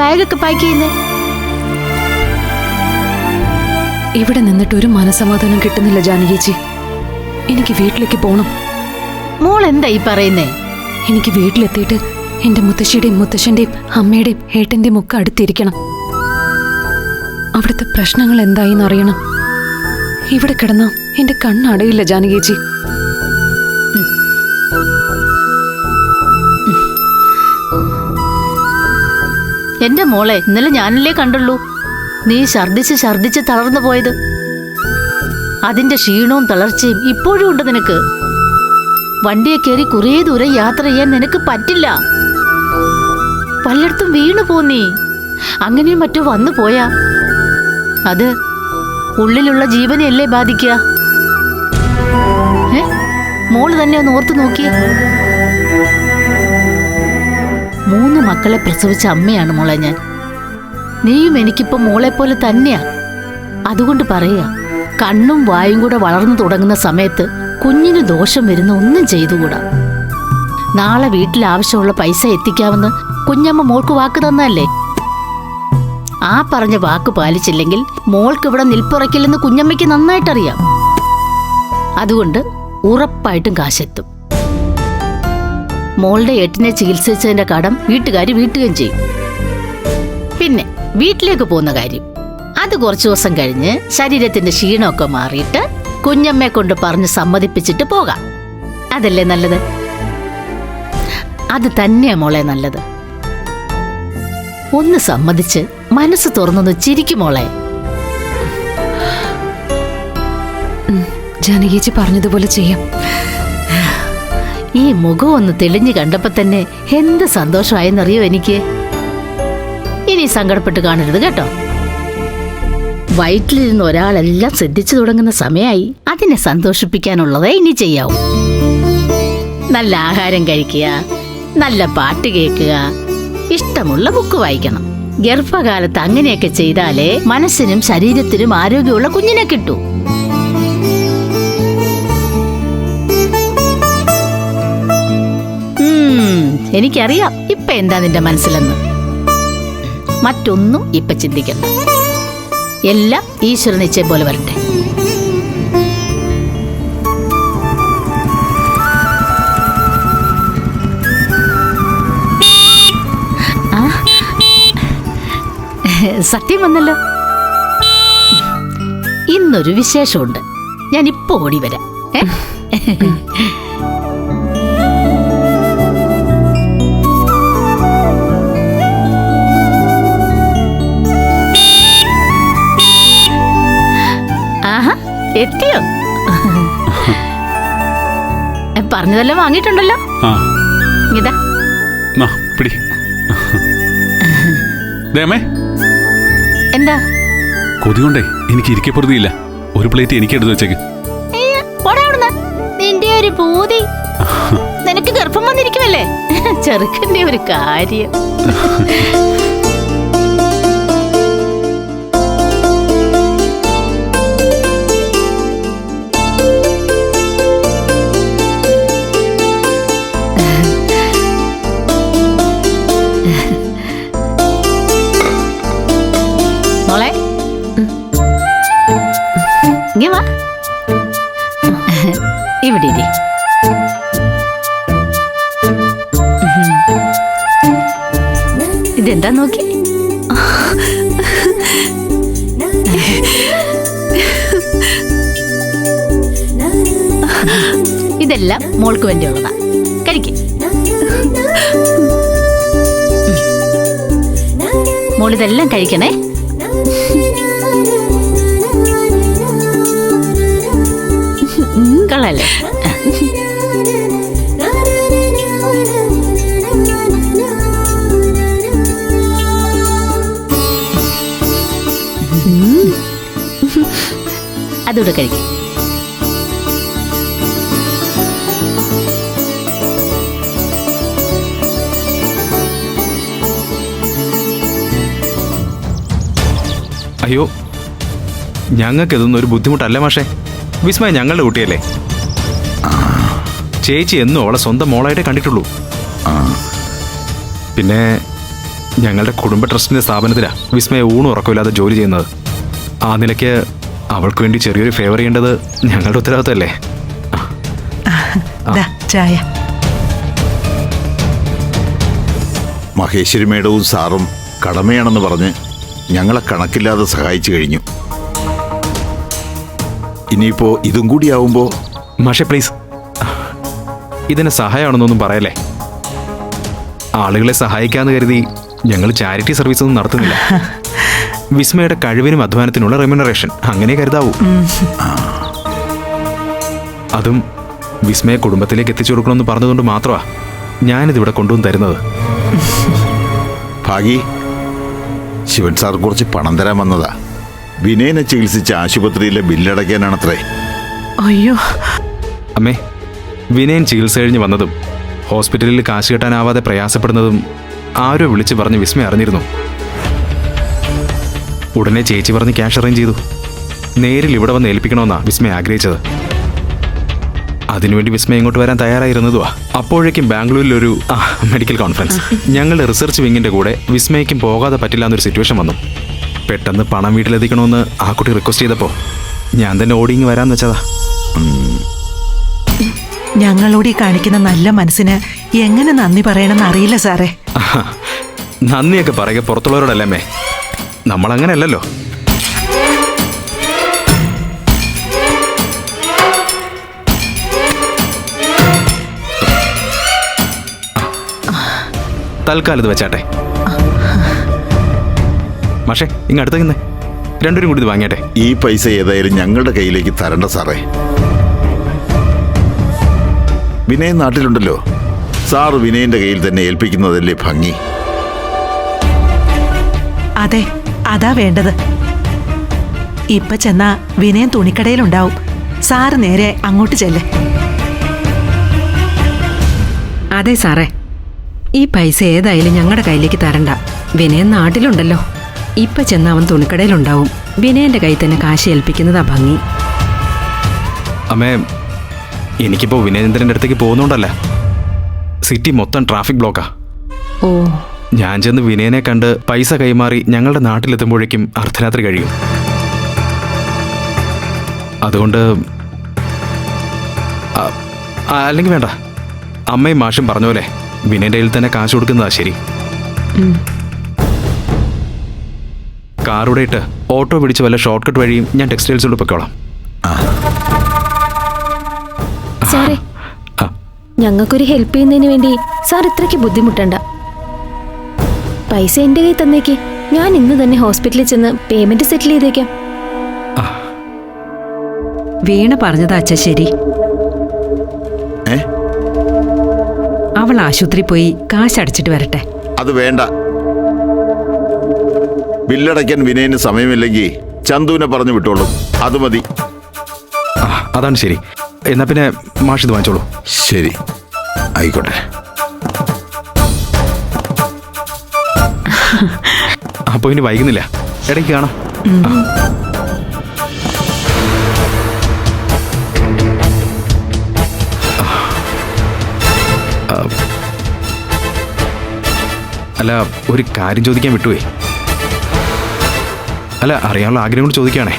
ബാഗൊക്കെ പാക്ക് ചെയ്യുന്നേ. ഇവിടെ നിന്നിട്ട് ഒരു മനസമാധാനം കിട്ടുന്നില്ല ജാനകിച്ചി എനിക്ക് വീട്ടിലേക്ക് പോണം. മോൾ എന്താ ഈ പറയുന്നേ? എനിക്ക് വീട്ടിലെത്തിയിട്ട് എന്റെ മുത്തശ്ശിയുടെയും മുത്തശ്ശന്റെയും അമ്മയുടെയും ഏട്ടന്റെയും ഒക്കെ അടുത്തിരിക്കണം. അവിടുത്തെ പ്രശ്നങ്ങൾ എന്തായിന്ന് അറിയണം ഇവിടെ കിടന്ന എന്റെ കണ്ണടയില്ല ജാനകിച്ചി എന്റെ മോളെ ഇന്നലെ ഞാനല്ലേ കണ്ടുള്ളൂ? നീ ഛർദിച്ച് ഛർദിച്ച് തളർന്നു പോയത്. അതിന്റെ ക്ഷീണവും തളർച്ചയും ഇപ്പോഴും ഉണ്ട് നിനക്ക്. വണ്ടിയെ കയറി കുറേ ദൂരം യാത്ര ചെയ്യാൻ നിനക്ക് പറ്റില്ല. പലയിടത്തും വീണു പോന്നീ അങ്ങനെയും മറ്റോ വന്നു പോയാ? അത് ഉള്ളിലുള്ള ജീവനെയല്ലേ ബാധിക്കുക? മോൾ തന്നെ ഒന്ന് ഓർത്തു നോക്കിയേ. മക്കളെ പ്രസവിച്ച അമ്മയാണ് മോളെ ഞാൻ. നീയും എനിക്കിപ്പോ മോളെ പോലെ തന്നെയാ. അതുകൊണ്ട് പറയുക കണ്ണും വായും കൂടെ വളർന്നു തുടങ്ങുന്ന സമയത്ത് കുഞ്ഞിന് ദോഷം വരുന്ന ഒന്നും ചെയ്തുകൂടാ. നാളെ വീട്ടിൽ ആവശ്യമുള്ള പൈസ എത്തിക്കാമെന്ന് കുഞ്ഞമ്മ മോൾക്ക് വാക്ക് തന്നല്ലേ ആ പറഞ്ഞ വാക്ക് പാലിച്ചില്ലെങ്കിൽ മോൾക്ക് ഇവിടെ നിൽപ്പുറയ്ക്കില്ലെന്ന് കുഞ്ഞമ്മയ്ക്ക് നന്നായിട്ടറിയാം. അതുകൊണ്ട് ഉറപ്പായിട്ടും കാശെത്തും. മോളുടെ എട്ടിനെ ചികിത്സിച്ചതിന്റെ കടം വീട്ടുകാർ വീട്ടുകയും ചെയ്യും. പിന്നെ വീട്ടിലേക്ക് പോകുന്ന കാര്യം. അത് കുറച്ചു ദിവസം കഴിഞ്ഞ് ശരീരത്തിന്റെ ക്ഷീണമൊക്കെ മാറിയിട്ട് കുഞ്ഞമ്മയെ കൊണ്ട് പറഞ്ഞ് സമ്മതിപ്പിച്ചിട്ട് പോകാം. അതല്ലേ നല്ലത്? അത് തന്നെയാ മോളെ നല്ലത്. ഒന്ന് സമ്മതിച്ച് മനസ്സ് തുറന്നൊന്ന് ചിരിക്കും മോളെ. ജാനകിച്ചി പറഞ്ഞതുപോലെ ചെയ്യാം. ഈ മുഖം ഒന്ന് തെളിഞ്ഞു കണ്ടപ്പോ തന്നെ എന്ത് സന്തോഷമായെന്നറിയോ എനിക്ക്? ഇനി സങ്കടപ്പെട്ട് കാണരുത് കേട്ടോ. വയറ്റിലിരുന്ന് ഒരാളെല്ലാം ശ്രദ്ധിച്ചു തുടങ്ങുന്ന സമയമായി അതിനെ സന്തോഷിപ്പിക്കാനുള്ളതേ ഇനി ചെയ്യാവൂ. നല്ല ആഹാരം കഴിക്കുക നല്ല പാട്ട് കേൾക്കുക ഇഷ്ടമുള്ള ബുക്ക് വായിക്കണം. ഗർഭകാലത്ത് അങ്ങനെയൊക്കെ ചെയ്താലേ മനസ്സിനും ശരീരത്തിനും ആരോഗ്യമുള്ള കുഞ്ഞിനെ കിട്ടൂ. എനിക്കറിയാം ഇപ്പൊ എന്താ നിന്റെ മനസ്സിലെന്ന്. മറ്റൊന്നും ഇപ്പൊ ചിന്തിക്കണ്ട. എല്ലാം ഈശ്വര നിശ്ചയം പോലെ വരട്ടെ. സത്യം വന്നല്ലോ. ഇന്നൊരു വിശേഷമുണ്ട്. ഞാൻ ഇപ്പൊ ഓടി വരാം. ഏ? എത്തിയോ? പറഞ്ഞതെല്ലാം വാങ്ങിയിട്ടുണ്ടല്ലോ. ഇതാ. പിടി. എന്താ? കൊതി കൊണ്ടേ എനിക്ക് ഇരിക്കപ്പെടുത്തിയില്ല ഒരു പ്ലേറ്റ് എനിക്ക് എടുത്ത് വെച്ചേക്ക്. നിന്റെ ഒരു പൂതി. നിനക്ക് ഗർഭം വന്നിരിക്കുമല്ലേ ചെറുക്കന്റെ ഒരു കാര്യം. മോൾക്ക് വേണ്ടിയുള്ളതാ. കഴിക്ക്. മോളിതെല്ലാം കഴിക്കണേ. കളല്ലേ അതുകൂടെ കഴിക്കും. അയ്യോ ഞങ്ങൾക്ക് ഇതൊന്നും ഒരു ബുദ്ധിമുട്ടല്ല മാഷേ. വിസ്മയ ഞങ്ങളുടെ കുട്ടിയല്ലേ? ചേച്ചി എന്നും അവളെ സ്വന്തം മോളായിട്ടേ കണ്ടിട്ടുള്ളൂ. പിന്നെ ഞങ്ങളുടെ കുടുംബ ട്രസ്റ്റിന്റെ സ്ഥാപനത്തിലാ വിസ്മയ ഊണും ഉറക്കമില്ലാതെ ജോലി ചെയ്യുന്നത്. ആ നിലയ്ക്ക് അവൾക്ക് വേണ്ടി ചെറിയൊരു ഫേവർ ചെയ്യേണ്ടത് ഞങ്ങളുടെ ഉത്തരവാദിത്തമല്ലേ? ദാ ചായ. മഹേശ്വരി മേഡവും സാറും കടമയാണെന്ന് പറഞ്ഞ് ഞങ്ങളെ കണക്കില്ലാതെ സഹായിച്ചു കഴിഞ്ഞു. ഇനിയിപ്പോ ഇതും കൂടി ആവുമ്പോ മാഷെ പ്ലീസ് ഇതിന് സഹായമാണെന്നൊന്നും പറയല്ലേ? ആളുകളെ സഹായിക്കാന്ന് കരുതി ഞങ്ങൾ ചാരിറ്റി സർവീസ് ഒന്നും നടത്തുന്നില്ല. വിസ്മയുടെ കഴിവിനും അധ്വാനത്തിനുള്ള റെമ്യൂണറേഷൻ അങ്ങനെ കരുതാവൂ. അതും വിസ്മയ കുടുംബത്തിലേക്ക് എത്തിച്ചു കൊടുക്കണമെന്ന് പറഞ്ഞതുകൊണ്ട് മാത്രമാ ഞാനിതിവിടെ കൊണ്ടുവന്ന് തരുന്നത്. ഭാഗി ശിവൻ സാർ കുറച്ച് പണം തരാൻ വന്നതാ. വിനയനെ ചികിത്സിച്ച ആശുപത്രിയിലെ ബില്ലടയ്ക്കാനാണത്രേ. അയ്യോ. അമ്മേ വിനയൻ ചികിത്സ കഴിഞ്ഞ് വന്നതും ഹോസ്പിറ്റലിൽ കാശ് കെട്ടാനാവാതെ പ്രയാസപ്പെടുന്നതും ആരോ വിളിച്ച് പറഞ്ഞ് വിസ്മയ അറിഞ്ഞിരുന്നു. ഉടനെ ചേച്ചി പറഞ്ഞ് ക്യാഷ് അറേഞ്ച് ചെയ്തു. നേരിൽ ഇവിടെ വന്ന് ഏൽപ്പിക്കണമെന്നാണ് വിസ്മയ ആഗ്രഹിച്ചത്. അതിനുവേണ്ടി വിസ്മയ ഇങ്ങോട്ട് വരാൻ തയ്യാറായിരുന്നതുവാ. അപ്പോഴേക്കും ബാംഗ്ലൂരിൽ ഒരു മെഡിക്കൽ കോൺഫറൻസ് ഞങ്ങളുടെ റിസർച്ച് വിങ്ങിന്റെ കൂടെ വിസ്മയക്കും പോകാതെ പറ്റില്ല എന്നൊരു സിറ്റുവേഷൻ വന്നു. പെട്ടെന്ന് പണം വീട്ടിലെത്തിക്കണമെന്ന് ആ കുട്ടി റിക്വസ്റ്റ് ചെയ്തപ്പോൾ ഞാൻ തന്നെ ഓടിങ് വരാന്ന് വെച്ചതാ. ഞങ്ങളോട് ഈ കാണിക്കുന്ന നല്ല മനസ്സിന് എങ്ങനെ നന്ദി പറയണമെന്ന് അറിയില്ല സാറേ. നന്ദിയൊക്കെ പറയുക പുറത്തുള്ളവരോടല്ലേ നമ്മളങ്ങനെയല്ലല്ലോ. തൽക്കാലം ഇത് വെച്ചാട്ടെ. മാഷേ ഇങ്ങ് അടുത്തേക്കുന്നേ രണ്ടുപേരും കൂടി ഇത് വാങ്ങിയാട്ടെ. ഈ പൈസ ഏതായാലും ഞങ്ങളുടെ കയ്യിലേക്ക് തരണ്ട സാറേ. വിനയൻ നാട്ടിലുണ്ടല്ലോ. സാറ് വിനയന്റെ കയ്യിൽ തന്നെ ഏൽപ്പിക്കുന്നതല്ലേ ഭംഗി. അതെ അതാ വേണ്ടത്. ഇപ്പൊ ചെന്നാ വിനയൻ തുണിക്കടയിലുണ്ടാവും. സാറ് നേരെ അങ്ങോട്ട് ചെല്ലേ. അതെ സാറേ. ഈ പൈസ ഏതായാലും ഞങ്ങളുടെ കയ്യിലേക്ക് തരണ്ട. വിനയൻ നാട്ടിലുണ്ടല്ലോ. ഇപ്പൊ ചെന്ന് അവൻ തുണിക്കടയിലുണ്ടാവും. വിനയന്റെ കയ്യിൽ തന്നെ കാശ് ഏൽപ്പിക്കുന്നതാ ഭംഗി. അമ്മേ എനിക്കിപ്പോ വിനയേന്ദ്രന്റെ അടുത്തേക്ക് പോകുന്നുണ്ടല്ല? സിറ്റി മൊത്തം ട്രാഫിക് ബ്ലോക്കാ. ഓ. ഞാൻ ചെന്ന് വിനയനെ കണ്ട് പൈസ കൈമാറി ഞങ്ങളുടെ നാട്ടിലെത്തുമ്പോഴേക്കും അർദ്ധരാത്രി കഴിയും. അതുകൊണ്ട് അല്ലെങ്കിൽ വേണ്ട. അമ്മയും മാഷും പറഞ്ഞ പോലെ വിനയന്റെ കയ്യിൽ തന്നെ കാശ് കൊടുക്കുന്നതാ ശരി. കാറുടെ ഇട്ട് ഓട്ടോ പിടിച്ച് വല്ല ഷോർട്ട് കട്ട് വഴിയും ഞാൻ ടെക്സ്റ്റൈൽസിലൂടെ പൊയ്ക്കോളാം. സാറേ ഞങ്ങൾക്കൊരു ഹെൽപ്പ് ചെയ്യുന്നതിന് വേണ്ടി സാർ ഇത്രയ്ക്ക് ബുദ്ധിമുട്ടണ്ട. പൈസ എന്റെ കയ്യിൽ തന്നേക്ക്. ഞാൻ ഇന്ന് തന്നെ ഹോസ്പിറ്റലിൽ ചെന്ന് പേയ്മെന്റ് സെറ്റിൽ ചെയ്തേക്കാം. വീണ പറഞ്ഞതാ അച്ഛ ശരി. ആശുപത്രി പോയി കാശ് അടച്ചിട്ട് വരട്ടെ. അത് വേണ്ട. ബില്ലടയ്ക്കാൻ വിനയന് സമയമില്ലെങ്കിൽ ചന്തുവിനെ പറഞ്ഞു വിട്ടോളൂ. അത് മതി. ആ, അതാണ് ശരി. എന്നാ പിന്നെ മാഷിത് വാങ്ങിച്ചോളൂ. ശരി. ആയിക്കോട്ടെ. അപ്പോൾ ഇനി വൈകുന്നില്ല. ഇടയ്ക്ക് കാണാം. അല്ല ഒരു കാര്യം ചോദിക്കാൻ വിട്ടുപോയി. അല്ല അറിയാനുള്ള ആഗ്രഹം കൊണ്ട് ചോദിക്കുകയാണേ.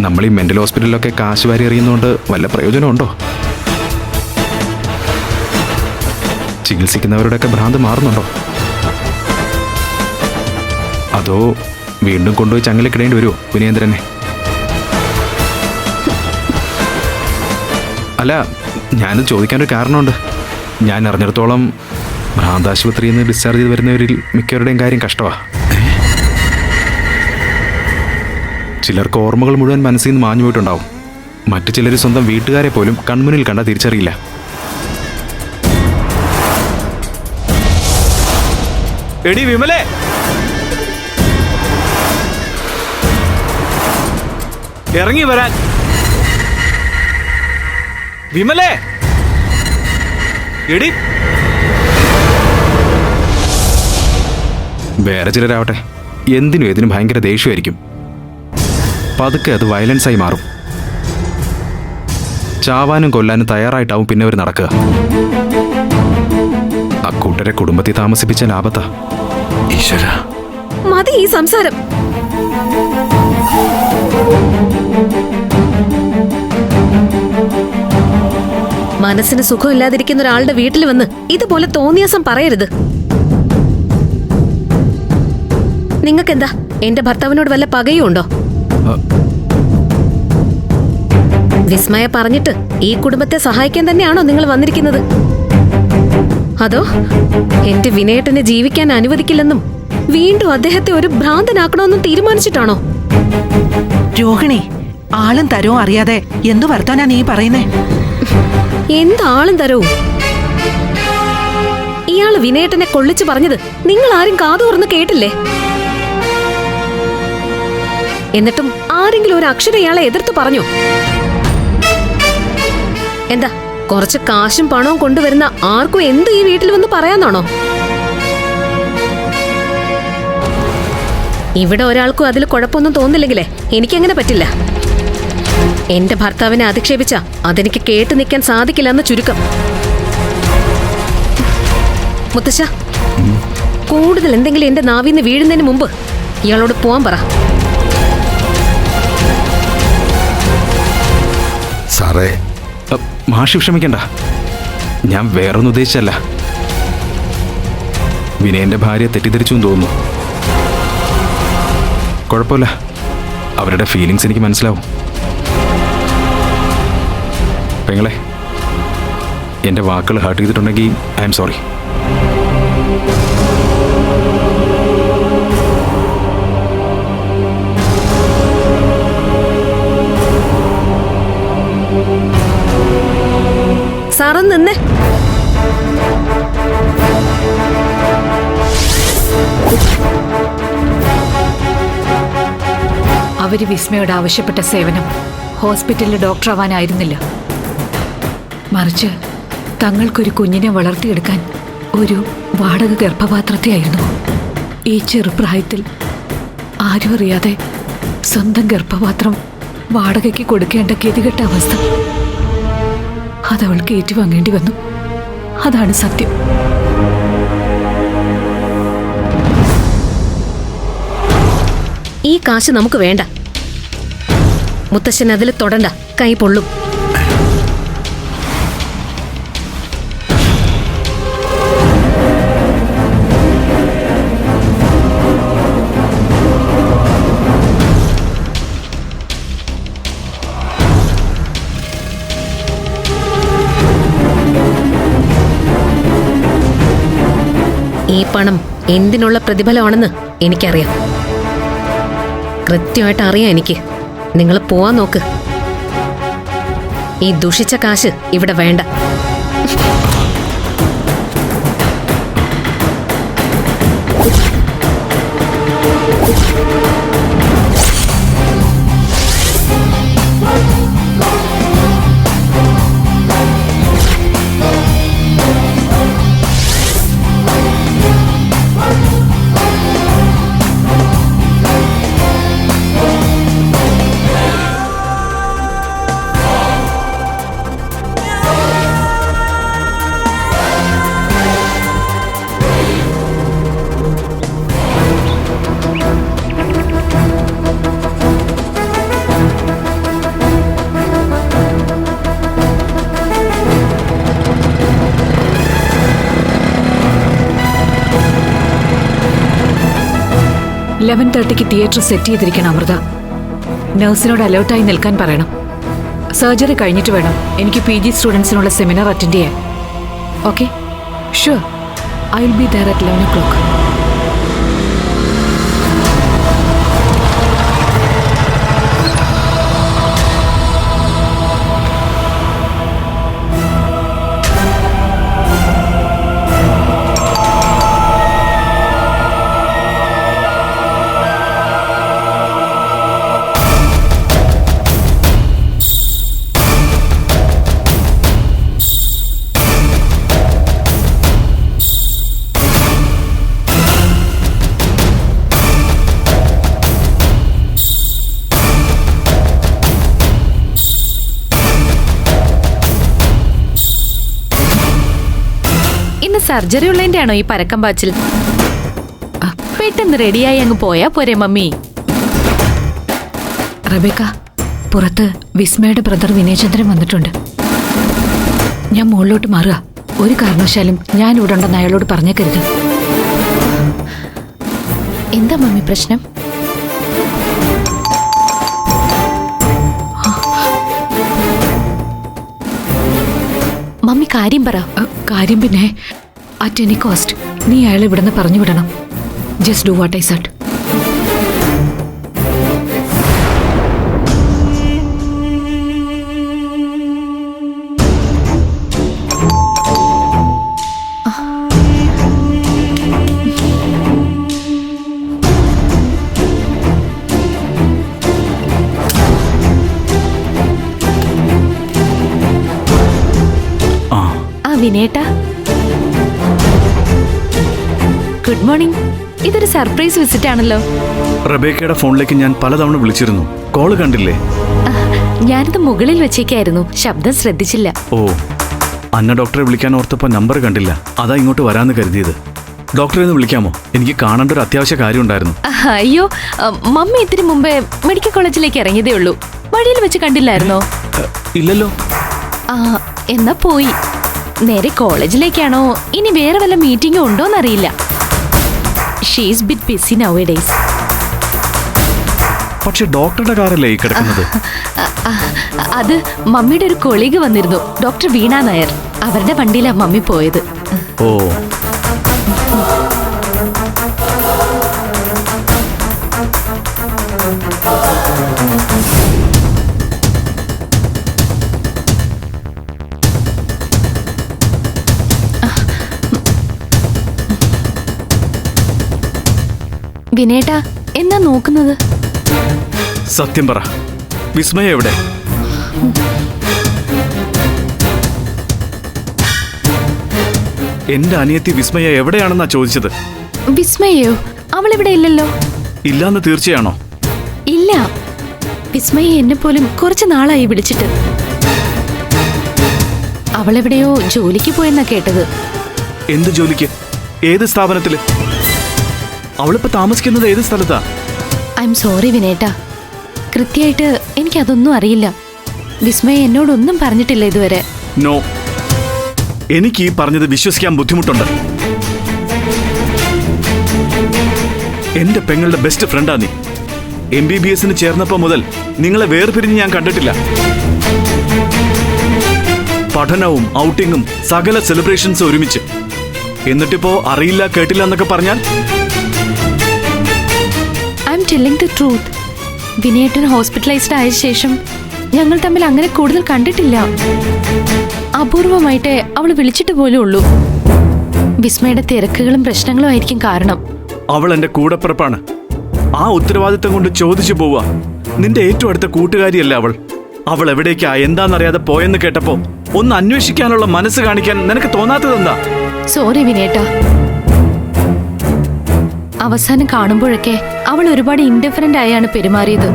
നമ്മൾ ഈ മെന്റൽ ഹോസ്പിറ്റലിലൊക്കെ കാശ് വാരി എറിയുന്നതുകൊണ്ട് വല്ല പ്രയോജനമുണ്ടോ ചികിത്സിക്കുന്നവരുടെയൊക്കെ ഭ്രാന്ത് മാറുന്നുണ്ടോ? അതോ വീണ്ടും കൊണ്ടുപോയി ചങ്ങലക്കിടേണ്ടി വരുമോ വിനേന്ദ്രനെ അല്ല ഞാനിത് ചോദിക്കാനൊരു കാരണമുണ്ട്. ഞാൻ അറിഞ്ഞിടത്തോളം ഭ്രാന്താശുപത്രിയിൽ നിന്ന് ഡിസ്ചാർജ് ചെയ്ത് വരുന്നവരിൽ മിക്കവരുടെയും കാര്യം കഷ്ടമാണ് ചിലർക്ക് ഓർമ്മകൾ മുഴുവൻ മനസ്സിൽ നിന്ന് മാഞ്ഞു പോയിട്ടുണ്ടാവും. മറ്റു ചിലർ സ്വന്തം വീട്ടുകാരെ പോലും കൺമുന്നിൽ കണ്ടാൽ തിരിച്ചറിയില്ല. എടി വിമലേ! ഇറങ്ങി വരാൻ. വിമലേ! എടി! വേറെ ചിലരാവട്ടെ. എന്തിനും ഏതിനും ഭയങ്കര ദേഷ്യമായിരിക്കും. പതുക്കെ അത് വയലൻസായി മാറും. ചാവാനും കൊല്ലാനും തയ്യാറായിട്ടാവും പിന്നെ അവർ നടക്കുക. അക്കൂട്ടരെ കുടുംബത്തിൽ താമസിപ്പിച്ച ലാഭത്താ. ഈശ്വര. മതി ഈ സംസാരം. മനസ്സിന് സുഖമില്ലാതിരിക്കുന്ന ഒരാളുടെ വീട്ടിൽ വന്ന് ഇതുപോലെ തോന്നിയാസം പറയരുത്. നിങ്ങൾക്കെന്താ എന്റെ ഭർത്താവിനോട് വല്ല പകയും ഉണ്ടോ വിസ്മയ പറഞ്ഞിട്ട് ഈ കുടുംബത്തെ സഹായിക്കാൻ തന്നെയാണോ നിങ്ങൾ വന്നിരിക്കുന്നത്? അതോ എന്റെ വിനയേട്ടനെ ജീവിക്കാൻ അനുവദിക്കില്ലെന്നും വീണ്ടും അദ്ദേഹത്തെ ഒരു ഭ്രാന്തനാക്കണമെന്നും തീരുമാനിച്ചിട്ടാണോ? രോഹിണി ആളും തരവും അറിയാതെ എന്തു വർത്താനാ നീ പറയുന്നേ? എന്താളും തരവും? ഇയാൾ വിനയേട്ടനെ കൊള്ളിച്ചു പറഞ്ഞത് നിങ്ങൾ ആരും കാതു തുറന്ന് കേട്ടില്ലേ? എന്നിട്ടും ആരെങ്കിലും ഒരു അക്ഷരം ഇയാളെ എതിർത്ത് പറഞ്ഞു. എന്താ കുറച്ച് കാശും പണവും കൊണ്ടുവരുന്ന ആർക്കും എന്ത് ഈ വീട്ടിൽ വന്ന് പറയാന്നാണോ ഇവിടെ ഒരാൾക്കും അതിൽ കുഴപ്പമൊന്നും തോന്നില്ലെങ്കിലേ എനിക്കങ്ങനെ പറ്റില്ല. എന്റെ ഭർത്താവിനെ അധിക്ഷേപിച്ച അതെനിക്ക് കേട്ടു നിൽക്കാൻ സാധിക്കില്ലെന്ന് ചുരുക്കം. മുത്തശ്ശ കൂടുതൽ എന്തെങ്കിലും എന്റെ നാവിന്ന് വീഴുന്നതിന് മുമ്പ് ഇയാളോട് പോവാൻ പറ. സാറേ. മാഷി വിഷമിക്കണ്ട ഞാൻ വേറൊന്നും ഉദ്ദേശിച്ചല്ല. വിനയന്റെ ഭാര്യ തെറ്റിദ്ധരിച്ചു എന്ന് തോന്നുന്നു. കുഴപ്പമില്ല. അവരുടെ ഫീലിങ്സ് എനിക്ക് മനസ്സിലാവും. പെങ്ങളെ എന്റെ വാക്കുകൾ ഹേർട്ട് ചെയ്തിട്ടുണ്ടെങ്കിൽ ഐ എം സോറി അവർ വിസ്മയോട് ആവശ്യപ്പെട്ട സേവനം. ഹോസ്പിറ്റലിൽ ഡോക്ടറാവാനായിരുന്നില്ല. മറിച്ച് തങ്ങൾക്കൊരു കുഞ്ഞിനെ വളർത്തിയെടുക്കാൻ ഒരു വാടക ഗർഭപാത്രത്തെയായിരുന്നു. ഈ ചെറുപ്രായത്തിൽ ആരും അറിയാതെ സ്വന്തം ഗർഭപാത്രം വാടകയ്ക്ക് കൊടുക്കേണ്ട ഗതികെട്ട അവസ്ഥ. അതവൾക്ക് ഏറ്റുവാങ്ങേണ്ടി വന്നു. അതാണ് സത്യം. ഈ കാശ് നമുക്ക് വേണ്ട. മുത്തശ്ശൻ അതിൽ തൊടണ്ട. കൈ പൊള്ളും. ഈ പണം എന്തിനുള്ള പ്രതിഫലമാണെന്ന് എനിക്കറിയാം. കൃത്യമായിട്ട് അറിയാം എനിക്ക്. നിങ്ങൾ പോവാൻ നോക്ക്. ഈ ദുഷിച്ച കാശ് ഇവിടെ വേണ്ട. ലെവൻ തേർട്ടിക്ക് തിയേറ്റർ സെറ്റ് ചെയ്തിരിക്കണം അമൃത. നഴ്സിനോട് അലേർട്ടായി നിൽക്കാൻ പറയണം. സർജറി കഴിഞ്ഞിട്ട് വേണം. എനിക്ക് പി ജി സ്റ്റുഡൻസിനുള്ള സെമിനാർ അറ്റൻഡ് ചെയ്യാൻ. Okay? Sure I will be there at eleven o'clock surgery ഉള്ളതിന്റെ ആണോ ഈ പരക്കം പാച്ചിൽ? പെട്ടെന്ന് റെഡിയായി അങ്ങ് പോയാ പോരെ മമ്മി. റബേക്ക പുറത്ത് വിസ്മയുടെ ബ്രദർ വിനയചന്ദ്രൻ വന്നിട്ടുണ്ട്. ഞാൻ മുകളിലോട്ട് മാറുക. ഒരു കാരണവശാലും ഞാൻ ഇവിടെ ഉണ്ടെന്ന് അയാളോട് പറഞ്ഞേക്കരുത്. എന്താ മമ്മി പ്രശ്നം? മമ്മി കാര്യം പറ. കാര്യം പിന്നെ അറ്റ് എനി കോസ്റ്റ് നീ അയാളെ ഇവിടുന്ന് പറഞ്ഞു വിടണം just do what I said വിനേട്ടാ good morning. ഇതൊരു സർപ്രൈസ് വിസിറ്റ് ആണല്ലോ. റബേക്കയുടെ ഫോണിലേക്ക് ഞാൻ പലതവണ വിളിച്ചിരുന്നു. കോൾ കണ്ടില്ലേ? ഞാനിത് മുകളിൽ വെച്ചേക്കായിരുന്നു. ശബ്ദം ശ്രദ്ധിച്ചില്ല. ഓ അന്ന ഡോക്ടറെ വിളിക്കാൻ ഓർത്തപ്പോൾ നമ്പർ കണ്ടില്ല. അതാ ഇങ്ങോട്ട് വരാന്ന് കരുതിയത്. ഡോക്ടറെ ഒന്ന് വിളിക്കാമോ? എനിക്ക് കാണേണ്ട ഒരു അത്യാവശ്യ കാര്യം ഉണ്ടായിരുന്നു. അയ്യോ മമ്മി ഇത്തിരി മുമ്പേ മെഡിക്കൽ കോളേജിലേക്ക് ഇറങ്ങിയതേ ഉള്ളൂ. വഴിയിൽ വെച്ച് കണ്ടില്ലായിരുന്നോ? ഇല്ലല്ലോ. ആ എന്നാ പോയി. നേരെ കോളേജിലേക്കാണോ? ഇനി വേറെ വല്ല മീറ്റിംഗും ഉണ്ടോന്നറിയില്ല. She's bit busy nowadays പക്ഷെ ഡോക്ടറുടെ കാറല്ലേ ഈ കിടക്കുന്നത്? അത് മമ്മിയുടെ ഒരു കൊളീഗ് വന്നിരുന്നു. ഡോക്ടർ വീണ നായർ. അവരുടെ വണ്ടിയിലാ മമ്മി പോയത്. ഓ. വിനേട്ടാ എന്നാ നോക്കുന്നത്? സത്യം പറ. വിസ്മയ എവിടെ? എന്റെ അനിയത്തി വിസ്മയ എവിടെയാണെന്നാ ചോദിച്ചത്? വിസ്മയോ അവൾ ഇവിടെ ഇല്ലല്ലോ. ഇല്ലാന്ന് തീർച്ചയാണോ? ഇല്ല. വിസ്മയ എന്നെ പോലും കുറച്ച് നാളായി വിളിച്ചിട്ട്. അവളെവിടെയോ ജോലിക്ക് പോയെന്നാ കേട്ടത്. എന്ത് ജോലിക്ക്? ഏത് സ്ഥാപനത്തിൽ? അവളിപ്പോ താമസിക്കുന്നത് ഏത് സ്ഥലത്താ? ഐ എം സോറി വിനേട്ടാ. കൃത്യമായിട്ട് എനിക്കതൊന്നും അറിയില്ല. വിസ്മയ എന്നോടൊന്നും പറഞ്ഞിട്ടില്ല ഇതുവരെ. നോ എനിക്ക് ഈ പറഞ്ഞത് വിശ്വസിക്കാൻ ബുദ്ധിമുട്ടുണ്ട്. എന്റെ പെങ്ങളുടെ ബെസ്റ്റ് ഫ്രണ്ടാ നീ. എം ബി ബി എസിന് ചേർന്നപ്പോ മുതൽ നിങ്ങളെ വേർപിരിഞ്ഞ് ഞാൻ കണ്ടിട്ടില്ല. പഠനവും ഔട്ടിങ്ങും സകല സെലിബ്രേഷൻസും ഒരുമിച്ച്. എന്നിട്ടിപ്പോ അറിയില്ല കേട്ടില്ല എന്നൊക്കെ പറഞ്ഞാൽ? ടെല്ലിംഗ് ദ ട്രൂത്ത് വിനയേട്ടൻ ഹോസ്പിറ്റലൈസ്ഡ് ആയ ശേഷം ഞങ്ങൾ തമ്മിൽ അങ്ങനെ കൂടുതൽ കണ്ടിട്ടില്ല. അപൂർവമായിട്ടേ അവൾ വിളിച്ചിട്ട് പോലും ഉള്ളൂ. വിസ്മയുടെ തിരക്കുകളും പ്രശ്നങ്ങളും ആയിരിക്കും കാരണം. അവൾ എന്റെ കൂടപ്പിറപ്പാണ്. ആ ഉത്തരവാദിത്തം കൊണ്ട് ചോദിച്ചു പോവാ നിന്റെ ഏറ്റവും അടുത്ത കൂട്ടുകാരിയല്ല അവൾ? അവൾ എവിടേക്കാ? എന്താണെന്നറിയാതെ പോയെന്ന് കേട്ടപ്പോ ഒന്ന് അന്വേഷിക്കാനുള്ള മനസ്സ് കാണിക്കാൻ നിനക്ക് തോന്നാത്തതെന്താ? സോറി വിനേട്ട അവസാനം കാണുമ്പോഴൊക്കെ അവൾ ഒരുപാട് ഇൻഡിഫറന്റ് ആയാണ് പെരുമാറിയത്.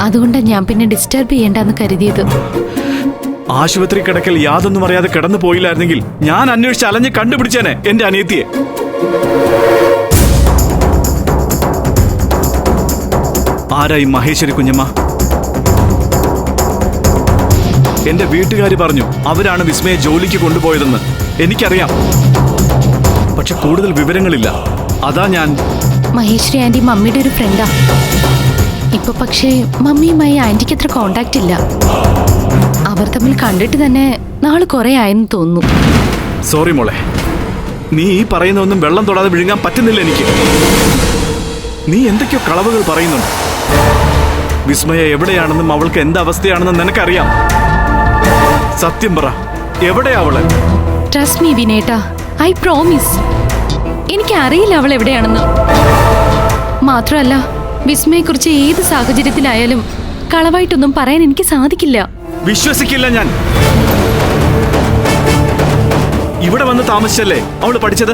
അതുകൊണ്ടാണ് ഞാൻ പിന്നെ ഡിസ്റ്റർബ് ചെയ്യേണ്ടെന്ന് കരുതിയത്. ആശുപത്രി കിടക്കൽ യാതൊന്നും അറിയാതെ കിടന്നു പോയില്ലായിരുന്നെങ്കിൽ ഞാൻ അന്വേഷിച്ച് അലഞ്ഞ് കണ്ടുപിടിച്ചേനെ എന്റെ അനിയത്തിയെ. ആരായി മഹേശ്വരി കുഞ്ഞമ്മ? എന്റെ വീട്ടുകാർ പറഞ്ഞു അവരാണ് വിസ്മയെ ജോലിക്ക് കൊണ്ടുപോയതെന്ന്. എനിക്കറിയാം. പക്ഷെ കൂടുതൽ വിവരങ്ങളില്ല. അതാ ഞാൻ. മഹേശ്വരി ആന്റി മമ്മിയുടെ ഒരു ഫ്രണ്ടാ ഇപ്പൊ പക്ഷേ മമ്മിയുമായി ആന്റിക്ക് അത്ര കോണ്ടാക്ട് ഇല്ല. അവർ തമ്മിൽ കണ്ടിട്ട് തന്നെ നാളെ കുറെ ആയെന്ന് തോന്നുന്നു. സോറി മോളെ. നീ ഈ പറയുന്ന ഒന്നും വെള്ളം തൊടാതെ വിഴുങ്ങാൻ പറ്റുന്നില്ല എനിക്ക്. നീ എന്തൊക്കെയോ കളവുകൾ പറയുന്നുണ്ട്. വിസ്മയ എവിടെയാണെന്നും അവൾക്ക് എന്ത് അവസ്ഥയാണെന്നും നിനക്കറിയാം. സത്യം പറ എവിടെയാ അവൾ? ട്രസ്റ്റ് മീ വിനേട്ടാ. ഐ പ്രോമിസ് എനിക്ക് അറിയില്ല അവൾ എവിടെയാണെന്ന്. മാത്രമല്ല വിസ്മയെക്കുറിച്ച് ഏത് സാഹചര്യത്തിലായാലും കളവായിട്ടൊന്നും പറയാൻ എനിക്ക് സാധിക്കില്ല. വിശ്വസിക്കില്ല ഞാൻ. ഇവിടെ വന്ന് താമസിച്ചല്ലേ അവൾ പഠിച്ചത്?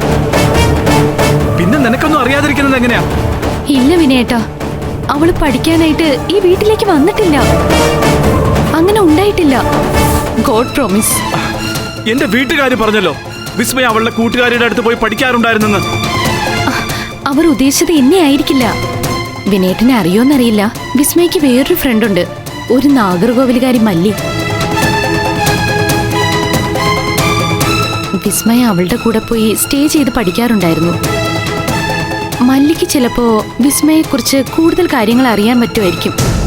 പിന്നെ നിനക്കൊന്നും അറിയാതിരിക്കുന്നത് എങ്ങനെയാ? ഇല്ല വിനയേട്ടാ അവൾ പഠിക്കാനായിട്ട് ഈ വീട്ടിലേക്ക് വന്നിട്ടില്ല. അങ്ങനെ ഉണ്ടായിട്ടില്ല. God promise. എന്റെ വീട്ടുകാർ പറഞ്ഞല്ലോ വിസ്മയ അവളുടെ കൂട്ടുകാരിയുടെ അടുത്ത് പോയി പഠിക്കാറുണ്ടായിരുന്നെന്ന്. അവർ ഉദ്ദേശിച്ചത് എന്നെ ആയിരിക്കില്ല വിനേട്ടനെ അറിയോന്നറിയില്ല. വിസ്മയ്ക്ക് വേറൊരു ഫ്രണ്ടുണ്ട്. ഒരു നാഗർകോവിലുകാരി മല്ലി. വിസ്മയ അവളുടെ കൂടെ പോയി സ്റ്റേ ചെയ്ത് പഠിക്കാറുണ്ടായിരുന്നു. മല്ലിക്ക് ചിലപ്പോ വിസ്മയെക്കുറിച്ച് കൂടുതൽ കാര്യങ്ങൾ അറിയാൻ പറ്റുമായിരിക്കും.